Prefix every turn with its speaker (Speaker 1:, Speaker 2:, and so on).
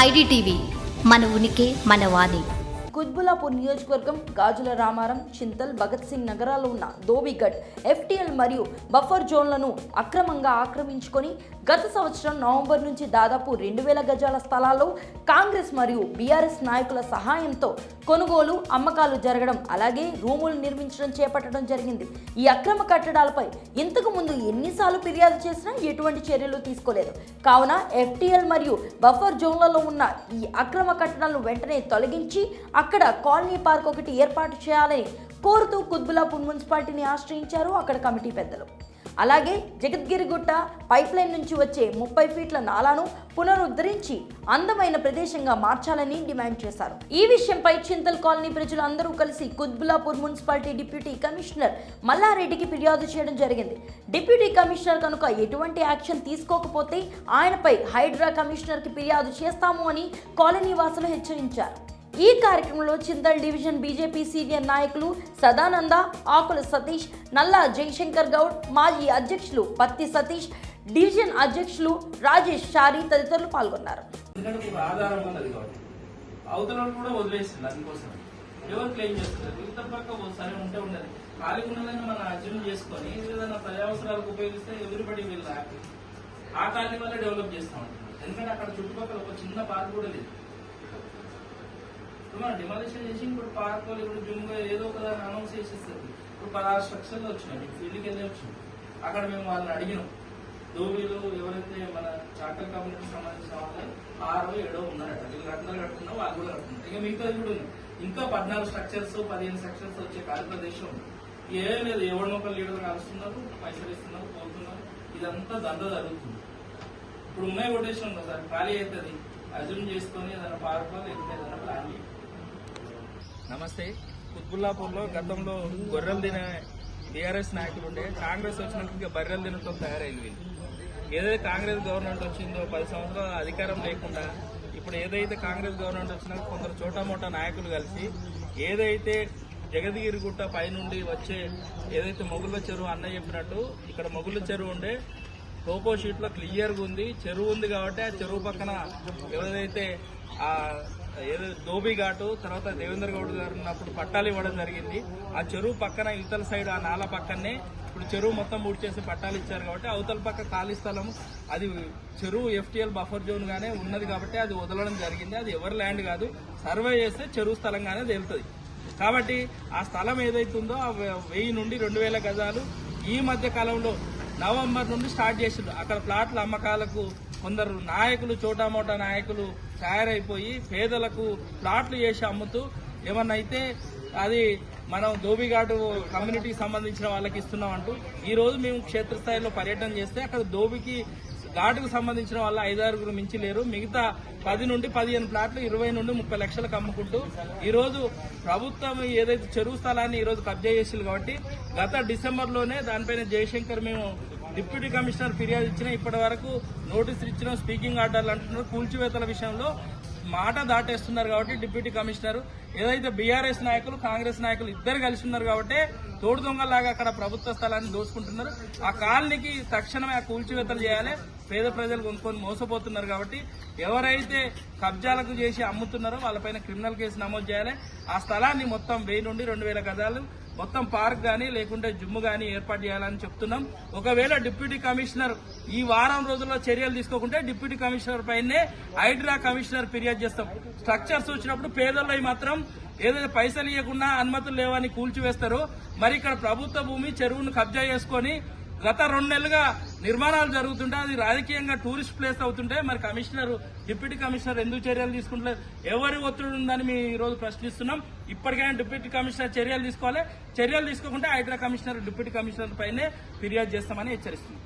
Speaker 1: IDTV మన ఉనికి మన వాణి.
Speaker 2: కుత్బులాపూర్ నియోజకవర్గం గాజుల రామారం చింతల్ భగత్ సింగ్ నగరాల్లో ఉన్న దోబిగఢ్ ఎఫ్టీఎల్ మరియు బఫర్ జోన్లను అక్రమంగా ఆక్రమించుకొని గత సంవత్సరం నవంబర్ నుంచి దాదాపు రెండు వేల గజాల స్థలాల్లో కాంగ్రెస్ మరియు బీఆర్ఎస్ నాయకుల సహాయంతో కొనుగోలు అమ్మకాలు జరగడం అలాగే రూములు నిర్మించడం చేపట్టడం జరిగింది. ఈ అక్రమ కట్టడాలపై ఇంతకు ముందు ఎన్నిసార్లు ఫిర్యాదు చేసినా ఎటువంటి చర్యలు తీసుకోలేదు. కావున ఎఫ్టీఎల్ మరియు బఫర్ జోన్లలో ఉన్న ఈ అక్రమ కట్టడాలను వెంటనే తొలగించి అక్కడ కాలనీ పార్క్ ఒకటి ఏర్పాటు చేయాలని కోరుతూ కుద్బులాపూర్ మున్సిపాలిటీని ఆశ్రయించారు అక్కడ కమిటీ పెద్దలు. అలాగే జగద్గిరిగుట్ట పైప్ లైన్ నుంచి వచ్చే ముప్పై ఫీట్ల నాలాను పునరుద్ధరించి అందమైన ప్రదేశంగా మార్చాలని డిమాండ్ చేశారు. ఈ విషయంపై చింతల్ కాలనీ ప్రజలు అందరూ కలిసి కుత్బులాపూర్ మున్సిపాలిటీ డిప్యూటీ కమిషనర్ మల్లారెడ్డికి ఫిర్యాదు చేయడం జరిగింది. డిప్యూటీ కమిషనర్ కనుక ఎటువంటి యాక్షన్ తీసుకోకపోతే ఆయనపై హైడ్రా కమిషనర్కి ఫిర్యాదు చేస్తాము అని కాలనీ వాసులు హెచ్చరించారు. ఈ కార్యక్రమంలో చింతల్ డివిజన్ బీజేపీ సీనియర్ నాయకులు సదానంద ఆకుల సతీష్ నల్లా జయశంకర్ గౌడ్ మాజీ అధ్యక్షులు పత్తి సతీష్ డివిజన్ అధ్యక్షులు రాజేష్ షారి తదితరులు పాల్గొన్నారు.
Speaker 3: అవతల కూడా అందుకోసం. ఎవరు క్లెయిమ్ చేస్తున్నారు? ఇంత పక్క ఉంటే ఉండదు. ఖాళీ ఉన్నదని మనం అర్జున్ చేసుకొని ఏదైనా ప్రజావసరాలకు ఉపయోగిస్తే ఎవరిబడి వీళ్ళు ఆ కాలనీ వల్ల డెవలప్ చేస్తాం అంటున్నారు ఎందుకంటే అక్కడ చుట్టుపక్కల ఒక చిన్న పార్క్ కూడా లేదు. ఇప్పుడు డిమాలిషన్ చేసి ఇప్పుడు పార్క్ వాళ్ళు ఇప్పుడు జిమ్ ఏదో ఒక దాన్ని అనౌన్స్ చేసేస్తారు. ఇప్పుడు పదహారు స్ట్రక్చర్లు వచ్చినాయి. ఫీల్డ్కి వెళ్ళి వచ్చినాయి. అక్కడ మేము వాళ్ళని అడిగినాం. దోబీలు ఎవరైతే మన చాకల్ కమ్యూనిటీకి సంబంధించిన వాళ్ళు ఆరో ఏడో ఉన్నారట. వీళ్ళు కట్టినారు కట్టుకున్నా వాళ్ళు కూడా కట్టుకున్నారు ఇక మిగతా కూడా ఉంది. ఇంకా పద్నాలుగు స్ట్రక్చర్స్ పదిహేను స్ట్రక్చర్స్ వచ్చే కార్యప్రదేశం ఏం లేదు. ఎవరి మొక్కలు లీడర్ కలుస్తున్నారు పైసలు ఇస్తున్నారు పోతున్నారు ఇదంతా దంద జరుగుతుంది. ఇప్పుడు ఉన్నాయి కొటేషన్ ఉంది సార్ ఖాళీ అవుతుంది. అజూమ్ చేసుకొని ఏదైనా పార్క్ లేకపోతే నమస్తే. కుత్బుల్లాపూర్లో గతంలో గొర్రెలు తినే బీఆర్ఎస్ నాయకులు ఉండే కాంగ్రెస్ వచ్చినాక ఇంకా బర్రెలు తినటం తయారైంది. వీళ్ళు ఏదైతే కాంగ్రెస్ గవర్నమెంట్ వచ్చిందో పది సంవత్సరాల అధికారం లేకుండా ఇప్పుడు ఏదైతే కాంగ్రెస్ గవర్నమెంట్ వచ్చినాక కొందరు చోటా మోటా నాయకులు కలిసి ఏదైతే జగదగిరిగుట్ట పైనుండి వచ్చే ఏదైతే మొగుళ్ళ చెరువు అన్న చెప్పినట్టు ఇక్కడ మొగుళ్ళ చెరువు ఉండే టోపో షీట్లో క్లియర్గా ఉంది చెరువు ఉంది కాబట్టి ఆ చెరువు పక్కన ఎవరైతే ఆ ఏదో దోబి ఘాటు తర్వాత దేవేంద్ర గౌడ్ గారు ఉన్నప్పుడు పట్టాలు ఇవ్వడం జరిగింది. ఆ చెరువు పక్కన ఇవతల సైడ్ ఆ నాల పక్కనే ఇప్పుడు చెరువు మొత్తం పూర్తి చేసి పట్టాలు ఇచ్చారు కాబట్టి అవతల పక్క ఖాళీ స్థలం. అది చెరువు ఎఫ్టీఎల్ బఫర్ జోన్ గానే ఉన్నది కాబట్టి అది వదలడం జరిగింది. అది ఎవరి ల్యాండ్ కాదు సర్వే చేస్తే చెరువు స్థలంగానే తేలుతుంది. కాబట్టి ఆ స్థలం ఏదైతుందో ఆ వెయ్యి నుండి రెండు వేల గజాలు ఈ మధ్య కాలంలో నవంబర్ నుండి స్టార్ట్ చేసిండ్రు. అక్కడ ప్లాట్ల అమ్మకాలకు కొందరు నాయకులు చోటామోటా నాయకులు తయారైపోయి పేదలకు ప్లాట్లు చేసి అమ్ముతూ ఏమన్నైతే అయితే అది మనం దోబిఘాటు కమ్యూనిటీకి సంబంధించిన వాళ్ళకి ఇస్తున్నాం అంటూ ఈ రోజు మేము క్షేత్రస్థాయిలో పర్యటన చేస్తే అక్కడ దోబికి ఘాటుకు సంబంధించిన వాళ్ళ ఐదారుగురు మించి లేరు మిగతా పది నుండి పదిహేను ప్లాట్లు ఇరవై నుండి ముప్పై లక్షలకు అమ్ముకుంటూ ఈరోజు ప్రభుత్వం ఏదైతే చెరువు స్థలాన్ని ఈరోజు కబ్జా చేసింది కాబట్టి గత డిసెంబర్లోనే దానిపైన జయశంకర్ మేము డిప్యూటీ కమిషనర్ ఫిర్యాదు ఇచ్చిన ఇప్పటి వరకు నోటీసులు ఇచ్చిన స్పీకింగ్ ఆర్డర్లు అంటున్నారు. కూల్చివేతల విషయంలో మాట దాటేస్తున్నారు కాబట్టి డిప్యూటీ కమిషనర్ ఏదైతే బీఆర్ఎస్ నాయకులు కాంగ్రెస్ నాయకులు ఇద్దరు కలిసి ఉన్నారు కాబట్టి తోడు దొంగలాగా అక్కడ ప్రభుత్వ స్థలాన్ని దోచుకుంటున్నారు. ఆ కాలనీకి తక్షణమే ఆ కూల్చివేతలు చేయాలి. పేద ప్రజలు కొనుక్కొని మోసపోతున్నారు కాబట్టి ఎవరైతే కబ్జాలకు చేసి అమ్ముతున్నారో వాళ్ళపైన క్రిమినల్ కేసు నమోదు చేయాలి. ఆ స్థలాన్ని మొత్తం వెయ్యి నుండి రెండు వేల గజాలు మొత్తం పార్క్ కానీ లేకుంటే జిమ్ కానీ ఏర్పాటు చేయాలని చెప్తున్నాం. ఒకవేళ డిప్యూటీ కమిషనర్ ఈ వారం రోజుల్లో చర్యలు తీసుకోకుంటే డిప్యూటీ కమిషనర్ పైనే హైడ్రా కమిషనర్ ఫిర్యాదు చేస్తాం. స్ట్రక్చర్స్ వచ్చినప్పుడు పేదలై మాత్రం ఏదైతే పైసలు ఇవ్వకుండా అనుమతులు లేవని కూల్చివేస్తారో. మరి ఇక్కడ ప్రభుత్వ భూమి చెరువును కబ్జా చేసుకొని గత రెండు నెలలుగా నిర్మాణాలు జరుగుతుంటే అది రాజకీయంగా టూరిస్ట్ ప్లేస్ అవుతుంటే మరి కమిషనర్ డిప్యూటీ కమిషనర్ ఎందుకు చర్యలు తీసుకుంటలేదు? ఎవరి ఒత్తిడి ఉందని మేము ఈరోజు ప్రశ్నిస్తున్నాం. ఇప్పటికైనా డిప్యూటీ కమిషనర్ చర్యలు తీసుకోవాలి. చర్యలు తీసుకోకుండా హైదరాబాద్ కమిషనర్ డిప్యూటీ కమిషనర్ పైనే ఫిర్యాదు చేస్తామని హెచ్చరిస్తున్నాం.